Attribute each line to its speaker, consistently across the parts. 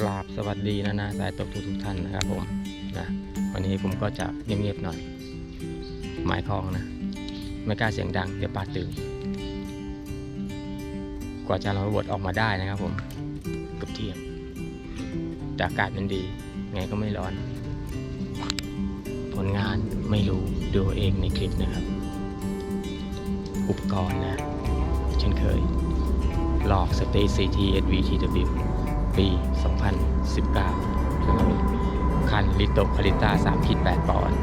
Speaker 1: กราบสวัสดีนะนะสายตกทุกทุกท่านนะครับผมนะวันนี้ผมก็จะเงียบๆหน่อย หมายคลองนะ ไม่กล้าเสียงดัง เดี๋ยวปาตื่น กว่าจะเราบทออกมาได้นะครับผมเกับเที่ยงแต่อากาศมันดี ไงก็ไม่ร้อน ผลงานไม่รู้ดูเองในคลิปนะครับ อุปกรณ์นะ เช่นเคย หลอกสเตซี TSVTW ปี 2019นะครับคันลิโตคาริต้า3ขีด8ปอนด์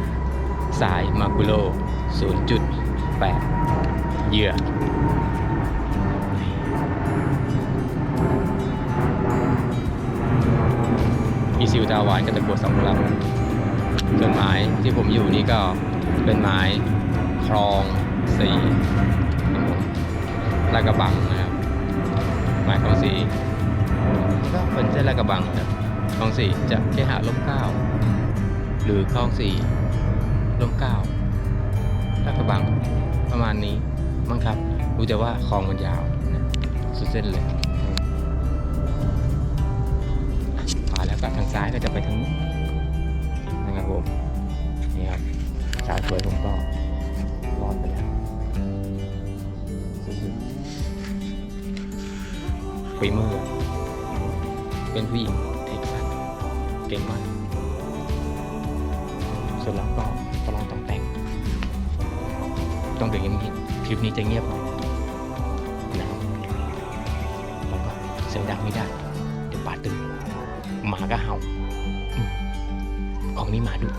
Speaker 1: สายมากุโล 0.8 เหยื่ออีซิวตาหวานกับตะกัวสองลำส่วนไม้ที่ผมอยู่นี่ก็เป็นไม้คลองสีครับผมลากระบังนะครับ ไม้คลองสี ก็เป็นเส้นลาดกระบังนะครับคลองสี่จะเคหะล่มเก้าหรือคลองสี่ล่มเก้าลาดกระบังประมาณนี้มั้งครับ รู้แต่ว่าคลองมันยาวนะสุดเส้นเลยมาแล้วก็ทางซ้ายก็จะไปทางนู้นนะครับผมนี่ครับสายสวยผมก็รอดไปแล้วฝีมือ เป็นผู้หญิงเทคนิคเก่งมากส่วนเราก็กำลังต้องแต่ง ต้องเด็กเงียบคลิปนี้จะเงียบหน่อยนะครับแล้วก็เสียงดังไม่ได้ เดี๋ยวป้าตื่นหมาก็เห่าของนี้หมาดุ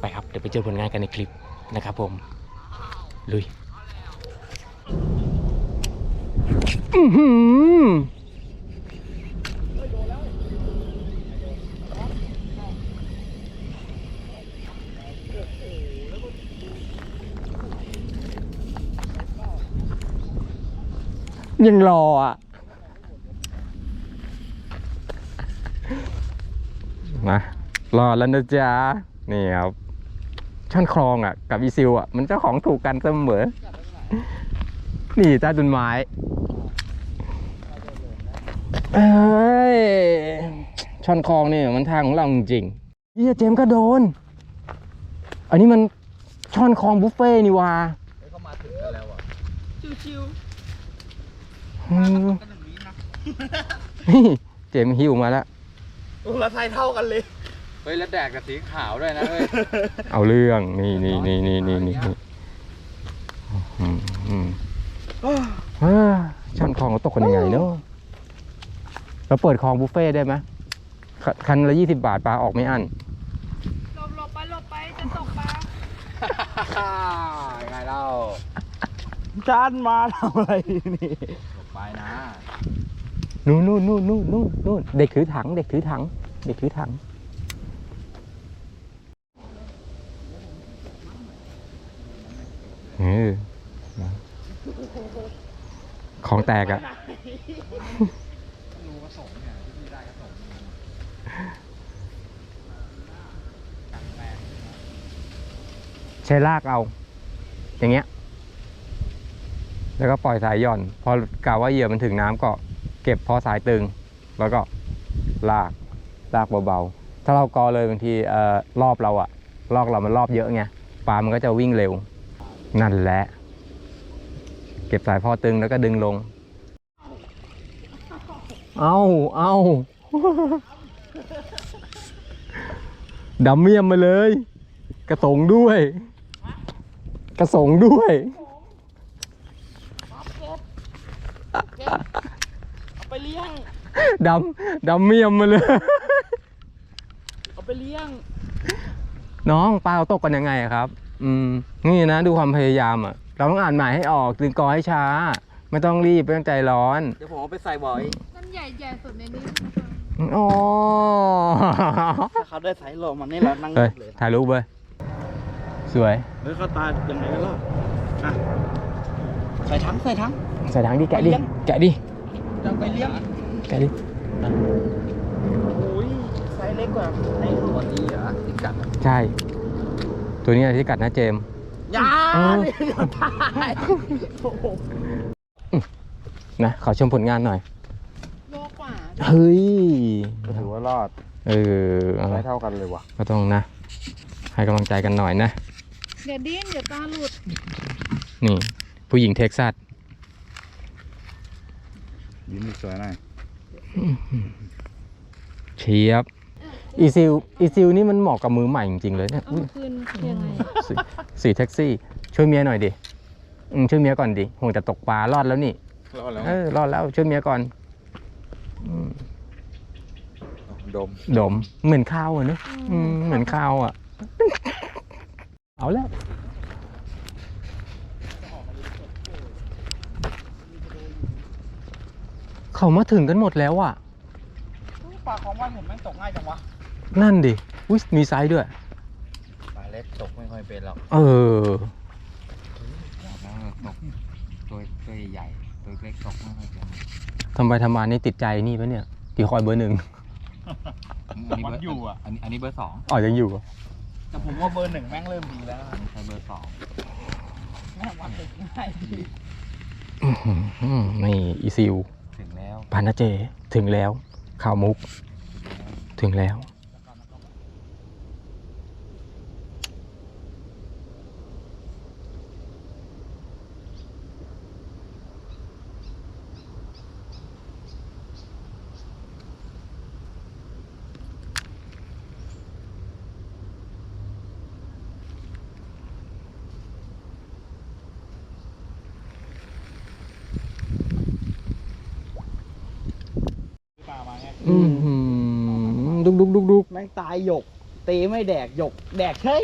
Speaker 1: ไปครับ เดี๋ยวไปเจอผลงานกันในคลิปนะครับผมลุย อื้อหือ ยังรออะ มารอแล้วนะจ๊ะ นี่ครับช่อนคลองอะ กับอีซิวอะ มันเจ้าของถูกกันเสมอ นี่ใต้ต้นไม้เอ้ยช่อนคลองนี่มันทางของเราจริงๆเฮียเจมส์ก็โดน อันนี้มันช่อนคลองบุฟเฟ่นี่หว่า
Speaker 2: เขามาถึงกันแล้วอะ
Speaker 3: ชิว
Speaker 1: อืม
Speaker 2: กั นอย่างนี้นะ
Speaker 1: นี่เจมส์หิวมาแล้ว
Speaker 2: โอ้ละไทยเท่ากันเลย เฮ้ยแล้วแดกกับสีขาวด้วยนะเฮ้ย
Speaker 1: เอาเรื่องนี่นี่นี่นี่นี่นี่อืมอืมอ่าช่อนคลองเราตกกันยังไงเนาะเราเปิดคลองบุฟเฟ่ต์ได้ไหมคคันละยี่สิบาทปลาออกไม่อั้น
Speaker 3: ๆหลบหลบไปหลบไปจะตกปลา
Speaker 2: ไงเล่า
Speaker 4: จานมาทำอะไรนี่
Speaker 2: จบไป นู่
Speaker 1: นนู่นนู่นนู่นนู่นนู่นเด็กถือถัง เด็กถือถัง เด็กถือถัง เออ ของแตกอะใช้ลากเอา อย่างเงี้ย แล้วก็ปล่อยสายหย่อน พอกะว่าเหยื่อมันถึงน้ำก็ เก็บพอสายตึง แล้วก็ลากลากเบาๆ ถ้าเรากอเลยบางทีเอ่อรอบเราอะรอบเรามันรอบเยอะไงปลามันก็จะวิ่งเร็ว นั่นแหละ เก็บสายพอตึงแล้วก็ดึงลง เอาเอาดำเมียมมาเลย กระสงด้วย กระสงด้วย
Speaker 4: เลี้ยง
Speaker 1: ดำดำเมียมมาเลย
Speaker 4: เอาไปเลี้ยง
Speaker 1: น้องปลาเราตกกันยังไงอะครับ อืม นี่นะดูความพยายามอะ เราต้องอ่านหมายให้ออกดึงกอให้ช้า ไม่ต้องรีบไม่ต้องใจร้อน
Speaker 2: เดี๋ยวผมเอาไปใส่บ่อย
Speaker 3: นั่นใหญ่ใหญ่สุดในนี้
Speaker 1: อ๋อ
Speaker 4: ถ้าเขาได้สายลมมันนี่เรานั่ง
Speaker 1: เฮ้ย
Speaker 4: เลย
Speaker 1: ถ่ายรูปเว้ยสวย
Speaker 4: เฮ้ยเขาตายยังไงกันล่ะอะใส่ถังใส่ถัง
Speaker 1: ใส่ถังดิแกะดิ
Speaker 4: เลี้ยง
Speaker 1: แกะดิ
Speaker 4: จะไปเลี้ยง
Speaker 1: แกะดิ
Speaker 4: โอ้ยไซส์เล็กกว่าไอ้
Speaker 2: ตัวนี้เหรอที่กัดอะ
Speaker 1: ใช่ ตัวนี้อะไรที่กัดนะเจมส์
Speaker 4: ยา
Speaker 1: เออ
Speaker 4: เดี๋ยวตายโอ้โห
Speaker 1: นะขอชมผลงานหน่อย
Speaker 3: โลกว่า
Speaker 1: เฮ้ย
Speaker 2: ก็ถือว่ารอด
Speaker 1: เออเอา
Speaker 2: ไม่เท่ากันเลยว่ะ
Speaker 1: ก็ต้องนะ ให้กำลังใจกันหน่อยนะ
Speaker 3: เดี๋ยวดิ้นเดี๋ยวตาหลุด
Speaker 1: นี่ ผู้หญิงเท็กซัส
Speaker 2: ยิ้มสวยหน่อย
Speaker 1: เชียบอีซิลอีซิลนี่มันเหมาะกับมือใหม่จริงๆเลยเนี่ย
Speaker 3: เอา
Speaker 1: อุ๊ย
Speaker 3: มาคืนยังไง
Speaker 1: สีสีแท็กซี่ ช่วยเมียหน่อยดิอืมช่วยเมียก่อนดิห่วงแต่ตกปลารอดแล้วนี่
Speaker 2: รอดแล้ว
Speaker 1: เออรอดแล้วช่วยเมียก่อนอืม
Speaker 2: ดม
Speaker 1: ดมเหมือนข้าวอะเนอะอืมเหมือนข้าวอะ เอาแล้ว เขามาถึงกันหมดแล้วอะ
Speaker 4: ปลาของว่านผมแม่งตกง่ายจังวะ
Speaker 1: นั่นดิอุ้ยมีไซส์ด้วย
Speaker 2: ปลาเล็กตกไม่ค่อยเป็นหรอก
Speaker 1: เออ
Speaker 2: ตกตัวตัวใหญ่ตัวเล็กตกไม่ค่อยเป็น
Speaker 1: ทำไปทำมานี่ติดใจนี่ปะเนี่ยตีคอยเบอร์หนึ่ง
Speaker 2: อันนี้เบอร์อยู่อะอันนี้อันนี้เบอร์สอง
Speaker 1: อ๋อยังอยู่เหรอ
Speaker 4: แต่ผมว่าเบอร์หนึ่งแม่งเริ่มดีแล้วนะ
Speaker 2: อันนี้ใช้เบอร์สอง
Speaker 4: แม่งวัดติดง่ายดี
Speaker 1: อื้อหือนี่อีซิล
Speaker 2: ถึงแล้ว
Speaker 1: พานาเจถึงแล้วข่าวมุก ถึงแล้ว
Speaker 4: ปลามาไง
Speaker 1: อือหือดุกดุกดุกดุก
Speaker 4: แม่งตาย หยก ตีไม่แดกหยก แดกเฉย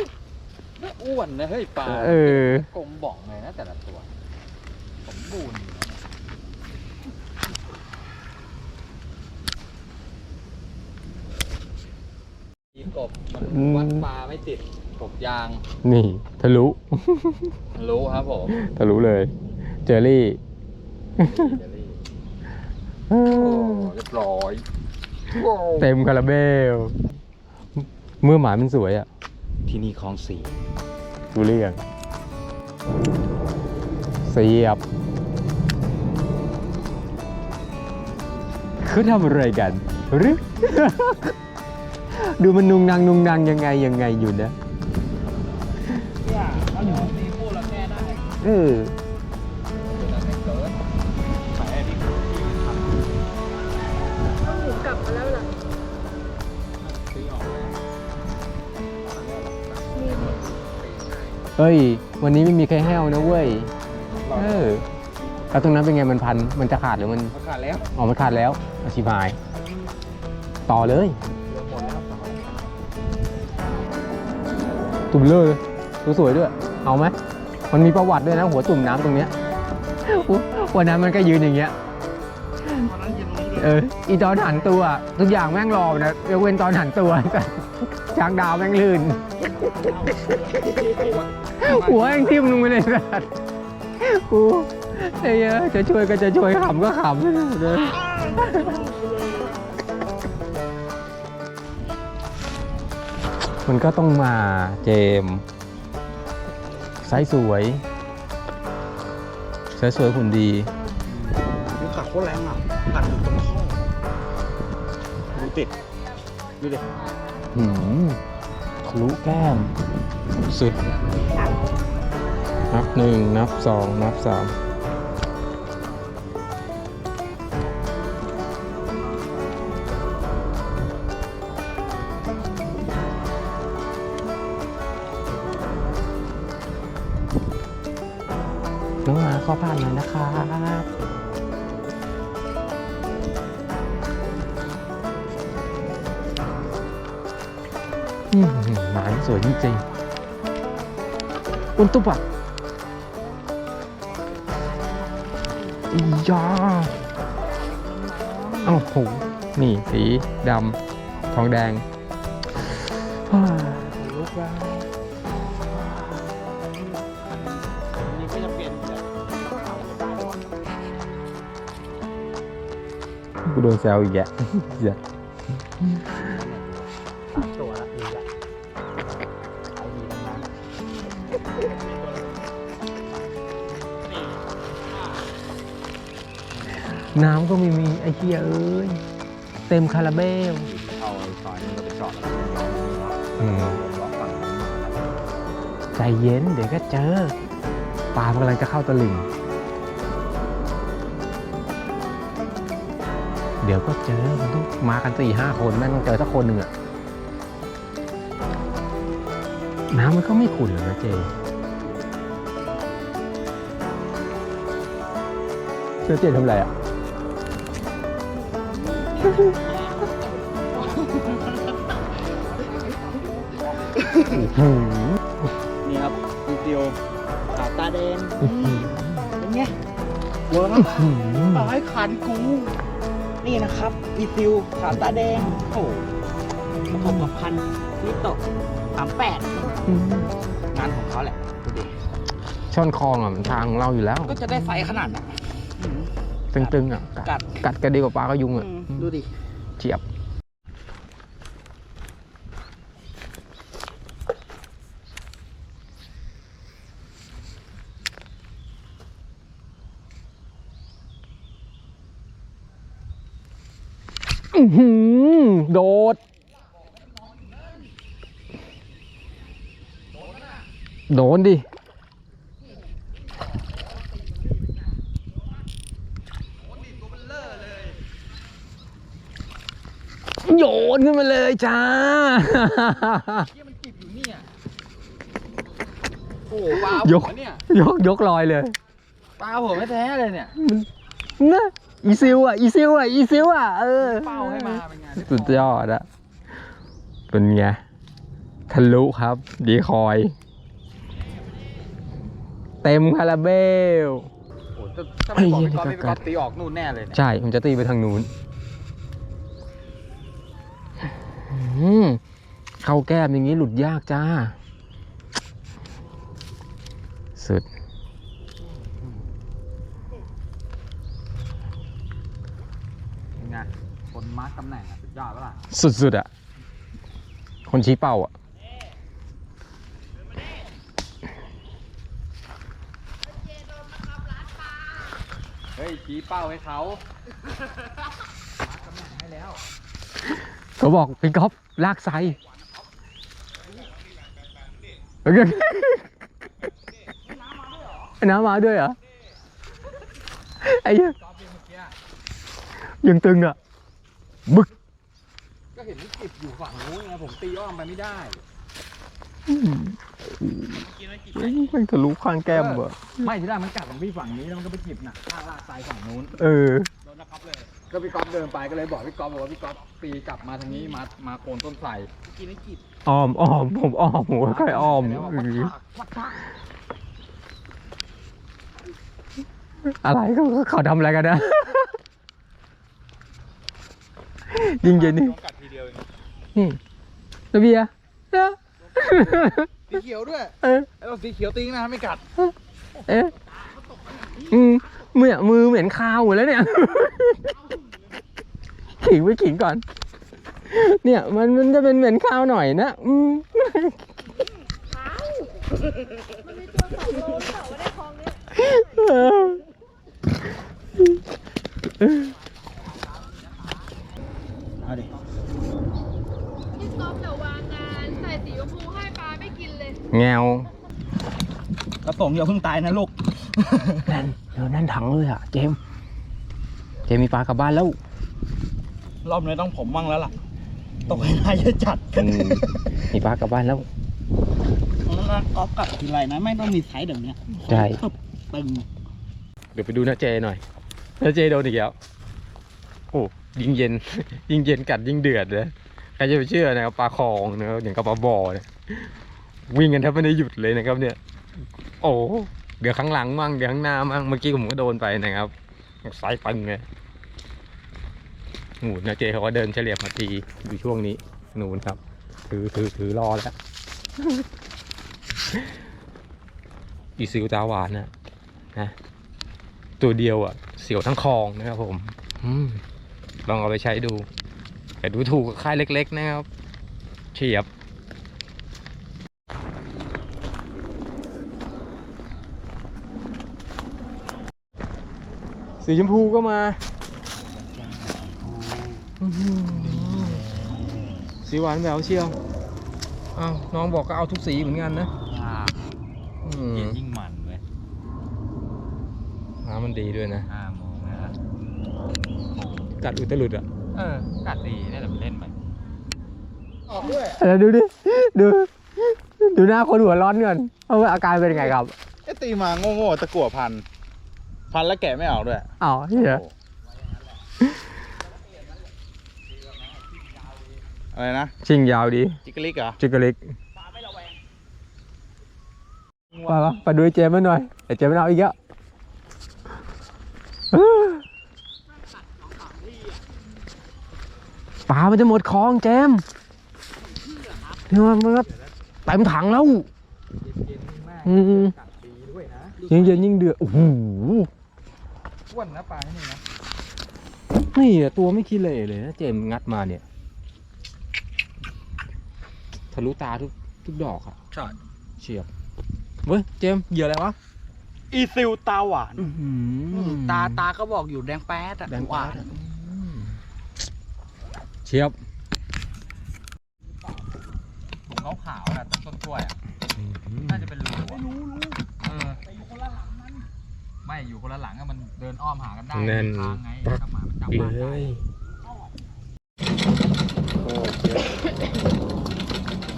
Speaker 2: อ้วนนะเฮ้ยปลา
Speaker 1: เออ
Speaker 2: กลมบ่องเลยนะแต่ละตัวสมบูรณ์อยู่นะยิงกบมันวัดปลาไม่ติดกบยาง
Speaker 1: นี่ทะลุ
Speaker 2: รู้ครับผม
Speaker 1: ทะลุเลย เจอรี่
Speaker 2: เจอรี่
Speaker 1: เอ
Speaker 2: โอ้
Speaker 1: อ
Speaker 2: เรียบร้อย
Speaker 1: เต็มคาราเบล เมื่อหมายมันสวยอะ
Speaker 2: ที่นี่คลองสี่
Speaker 1: ดูเรื่องเสียบเขาทำอะไรกันหรือ ดูมันนุงนางนุงนางยังไงยังไงอยู่นะ
Speaker 4: เนี่ยถ้าเดี๋ยวตีคู่แล้วแก้ได้
Speaker 1: เออ เฮ้ย วันนี้ไม่มีใครแห้วนะเว้ย เออแล้วตรงนั้นเป็นไงมันพัน มันจะขาดหรือมัน
Speaker 4: มันขาดแล้ว
Speaker 1: อ๋อ มันขาดแล้วอธิบาย ต่อเลย
Speaker 4: เหลือหมดแล้ว
Speaker 1: ตุ่มเลยดูสวยด้วย เอาไหม มันมีประวัติด้วยนะ หัวตุ่มน้ำตรงเนี้ยวันนั้นมันก็ยืนอย่างเงี้ย
Speaker 4: ตอนนั้นยืนตรงนี้เลย
Speaker 1: เออ อีตอนหันตัว ทุกอย่างแม่งรอนะยกเว้นตอนหันตัวช้างดาวแม่งลื่น หัวแม่งทิ่มลงไปเลยสัตว์กูไอ้เหี้ยจะช่วยก็จะช่วยขำก็ขำเด้อมันก็ต้องมาเจมส์ไซส์สวยไซส์สวยหุ่นดี
Speaker 4: มันกัดโคตรแรงอะกัดอยู่ตรงข้อดูติดดูดิ
Speaker 1: หืม ทะลุแก้ม สุด นับหนึ่งนับสองนับสามน้องมาข้อผ่านหน่อยนะครั วยจริงๆ อุนตุบะอียาเอ้าโห นี่สีดำทองแดง
Speaker 4: ลุกแล้วนี่ก็จะเปลี่ยน
Speaker 1: กูโดนแซวอีกแยะ
Speaker 4: น้ำ
Speaker 1: ก็ไม่มีไอ้เหี้ยเอ้ยเต็มคาราเบล
Speaker 2: เข้าซอยนี้ก็ไปจอดแล้ว
Speaker 1: อืม
Speaker 2: ล้อฝั่งนี้มาแล้ว
Speaker 1: ใจเย็นเดี๋ยวก็เจอปลามันกำลังจะเข้าตะลิ่ง เดี๋ยวก็เจอมันต้องมากันสี่ห้าคนแม่งต้องเจอสักคนหนึ่งอะน้ำมันก็ไม่ขุ่นหรอกนะเจเจ้าเจทำอะไรอะ
Speaker 4: นี่ครับดีเดียวขาตาแดงเป็นไงเวิร์กตายขันกูนี่นะครับอีซิวขาตาแดงโอ้ประกบกับพันนิโตะสามแปดงานของเขาแหละดูดิ
Speaker 1: ช่อนคลองอะมันทางของเราอยู่แล้ว
Speaker 4: ก็จะได้ไซส์ขนาดน่ะอืม
Speaker 1: ตึงๆอะ
Speaker 4: กัด
Speaker 1: กัดกันดีกว่าปลาก็ยุงอะ
Speaker 4: อืม ดูดิ
Speaker 1: เจียบ อื้อหือโดด โดนดิ โยนขึ้นมาเลยจ้า
Speaker 2: ที่มันจิบอยู่เนี่ยโอ้โหปลาย
Speaker 1: ก
Speaker 2: ผมเนี่ย
Speaker 1: ยกยกลอยเลย
Speaker 2: ปลาผมแท้ๆเลยเนี่ย
Speaker 1: นะอีซิวอะอีซิวอะอีซิวอะเออ
Speaker 2: เป้าให้มาเป็นไง
Speaker 1: สุดยอดอะเป็นไงทะลุครับ ดีคอย เต็มคาราเบล
Speaker 2: โอ้โหถ้าถ้าไม่บอกพี่ก๊อฟ
Speaker 1: ไอ้เหี้ย
Speaker 2: พี่ก๊อฟตีออกนู่นแน่เลยเนี่ย
Speaker 1: ใช่มันจะตีไปทางนู้นอืม เข้าแก้มอย่างนี้หลุดยากจ้า สุด
Speaker 2: เป็นไง คนมาร์กตำแหน่งอะสุดยอดปะล่ะ
Speaker 1: สุดๆอะคนชี้เป้าอะ
Speaker 2: เฮ้ย ชี้เป้าให้เขามาร์กตำแหน่งให้แล้ว
Speaker 1: เขาบอกพี่ก๊อฟลากไซน้ำมาด้วยเหรอ ไอ้เหี้ย
Speaker 2: ก๊อฟเมื่อกี้
Speaker 1: ยังตึงอะบึก
Speaker 2: ก็เห็นมันจิบอยู่ฝั่งนู้นไงผมตีอ้อมไปไม่ได้
Speaker 1: แม่งทะลุข้างแก้มว่ะ
Speaker 2: ไม่ที่แรกมันกัดของพี่ฝั่งนี้แล้วมันก็ไปจิบหนักข้างลากทรายฝั่งนู้น
Speaker 1: เออ
Speaker 2: โดนนะครับเลย ก็พี่ก๊อฟเดินไปก็เลยบอกพี่ก๊อฟบอกว่าพี่ก๊อฟตีกลับมาทางนี้มามาโคนต้นไทร
Speaker 4: กินไม่กิน
Speaker 1: อ้อมอ้อมผมอ้อมผมค่อยๆอ้อม
Speaker 2: แล้วว่า
Speaker 1: เออ
Speaker 2: ปัดปัด
Speaker 1: อะไรเขาเขาทำอะไรกันนะ ยิงเย็นนี่
Speaker 2: โดนกัดทีเดียวเอง
Speaker 1: นี่ระเบียร์เอ๊ะ
Speaker 2: สีเขียวด้วย
Speaker 1: เอ๊ะ
Speaker 2: ไอ้เราสีเขียวติ้งนะไม่กัด
Speaker 1: เอ๊ะอืมเมื่อมือเหม็นคาวหมดแล้วเนี่ย ขิงไปขิงก่อน เนี่ยมันมันจะเป็นเหม็นคาวหน่อยนะอืม
Speaker 3: มันมีตัวสองโลหรือเปล่าว่าในคลองเนี้ย
Speaker 4: เอาดิ
Speaker 3: พี่ก๊อฟเดี๋ยววางงานใส่สีชมพูให้ปลาไม่กินเลย
Speaker 1: แงว
Speaker 4: กระป๋องอย่าเพิ่งตายนะลูก
Speaker 1: นั่นเออนั่นถังเลยอะ เจมส์เจมส์มีปลากลับบ้านแล้ว
Speaker 4: รอบนี้ต้องผมมั่งแล้วล่ะ ตกให้นายจะจัด
Speaker 1: อืมมีปลากลับบ้านแล้ว
Speaker 4: แล้วนะก๊อฟกลับทีไรนะไม่ต้องมีไซส์แบบเนี้ย
Speaker 1: ใช่
Speaker 4: ตึบตึง
Speaker 1: เดี๋ยวไปดูนะเจหน่อยนะเจโดนอีกแล้วโอ้ยิงเย็น ยิงเย็นกัดยิงเดือดเลยใครจะไปเชื่อนะครับปลาคลองนะครับอย่างกับปลาบ่อเนี่ยวิ่งกันแทบไม่ได้หยุดเลยนะครับ เนี่ย โอ้เดี๋ยวข้างหลังมั่งเดี๋ยวข้างหน้ามั่งเมื่อกี้ผมก็โดนไปนะครับสายปังเลย หนูนะเจเขาก็เดินเฉลี่ยมาทีอยู่ช่วงนี้หนูนครับ ถือถือถือรอแล้วอีซิวตาหวานนะนะ ตัวเดียวอะ เสียวทั้งคลองนะครับผมลองเอาไปใช้ดูแต่ดูถูกกับค่ายเล็ก ๆ นะครับ เฉียบสีชมพูก็มา สีหวานแหววเชียวอ้าวน้องบอกก็เอาทุกสีเหมือนกันนะอืม
Speaker 4: เย็นยิ่งมันเว้ย
Speaker 1: น้ำมันดีด้วยนะ
Speaker 4: ห้าโมงนะ
Speaker 1: กัดอุตลุดอะ
Speaker 4: เออกัดดีได้แต่เล่นไป
Speaker 2: ออกด้วย
Speaker 1: แล้วดูดิ ดู ดูหน้าคนหัวร้อนก่อนว่าอาการเป็นยังไงครับ
Speaker 5: ไอ้ตีมาโง่ๆตะกั่วพัน พันแล้วแกะไม่ออกด้วย
Speaker 1: อ้าวเฮีย
Speaker 5: อะไรนะ
Speaker 1: ชิงยาวดี
Speaker 5: จิกลิกเหรอ
Speaker 1: จิกกลิกว่าปะไปดูไอ้เจมส์มาหน่อยไอ้เจมส์มันเอาอีกแล้วปลามันจะหมดคลองเจมส์เนี่ยมันก็เต็มถังแล้วอืม
Speaker 2: กัดดีด้วยนะ
Speaker 1: ยิ่งเย็นยิ่งเดือดโอ้โห
Speaker 2: อ้วนนะปลาที่นี่นะ
Speaker 1: นี่อะตัวไม่ขี้เหร่เลยนะเจมส์งัดมาเนี่ย ทะลุตาทุกทุกดอกอะ
Speaker 2: ใช่
Speaker 1: เฉียบเว้ยเจมส์เหยื่ออะไรวะ
Speaker 4: อีซิลตาหวาน
Speaker 2: ตาตาก็บอกอยู่แดงแป๊ดอะ
Speaker 1: แดงปาดอะเฉียบ
Speaker 4: ถุงขาวขาวๆนะต้นกล้วยอะน่าจะเป็นรูอะเออไม่อยู่คนละหลังอะมันเดินอ้อมหากันได้
Speaker 1: แน่น
Speaker 4: ทางไง
Speaker 1: ปัก
Speaker 4: ถ้าหมามันจับ
Speaker 1: เล
Speaker 4: บ้านได้
Speaker 1: ย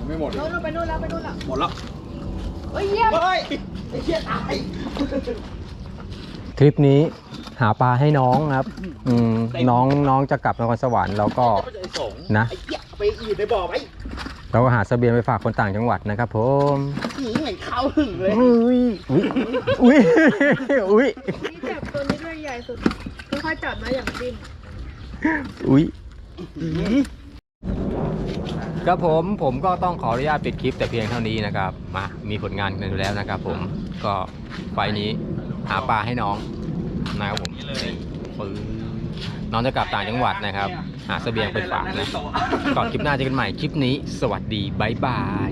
Speaker 5: ไม่หมด
Speaker 3: เราไปนู่นแล้วไปนู่นแล้ว
Speaker 5: หมดแล้ว
Speaker 3: เฮ้ยเยี่ยม
Speaker 5: เฮ้ย
Speaker 1: ทริปนี้หาปลาให้น้องครับ อืมน้องน้องจะกลับนครสวรรค์แล้วก็นะ
Speaker 5: ไอ้เหี้ยไปอีดในบ่อไป
Speaker 1: เราก็หาเสบียงไปฝากคนต่างจังหวัดนะครับผม
Speaker 5: หืมเหมือนข้าวหึ่งเลย
Speaker 1: อุ้ยอุ้ยอุ้ยอุ้ย
Speaker 3: นี่จับตัวนี้ด้วยใหญ่สุดค่อยๆจับนะอย่างจิ้ม
Speaker 1: อุ้ย ครับผมผมก็ต้องขออนุญาตปิดคลิปแต่เพียงเท่านี้นะครับมามีผลงานกันอยู่แล้วนะครับ ผมก็ไฟนี้หาปลาให้น้องนะครับผมปืน้องจะกลับต่างจังหวัดนะครับ หาเสบียงไปฝากนะก่อนคลิปหน้าเจอกันใหม่คลิปนี้ สวัสดีบายบาย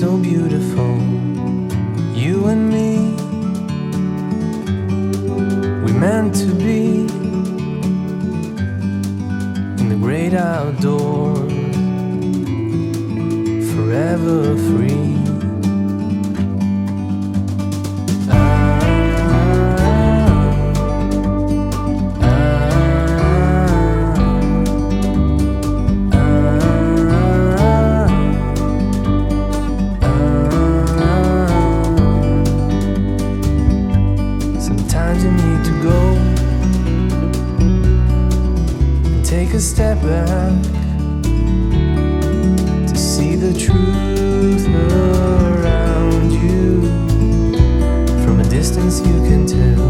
Speaker 6: So beautiful, you and me. We meant to be Sometimes you need to go and take a step back to see the truth around you. From a distance, you can tell.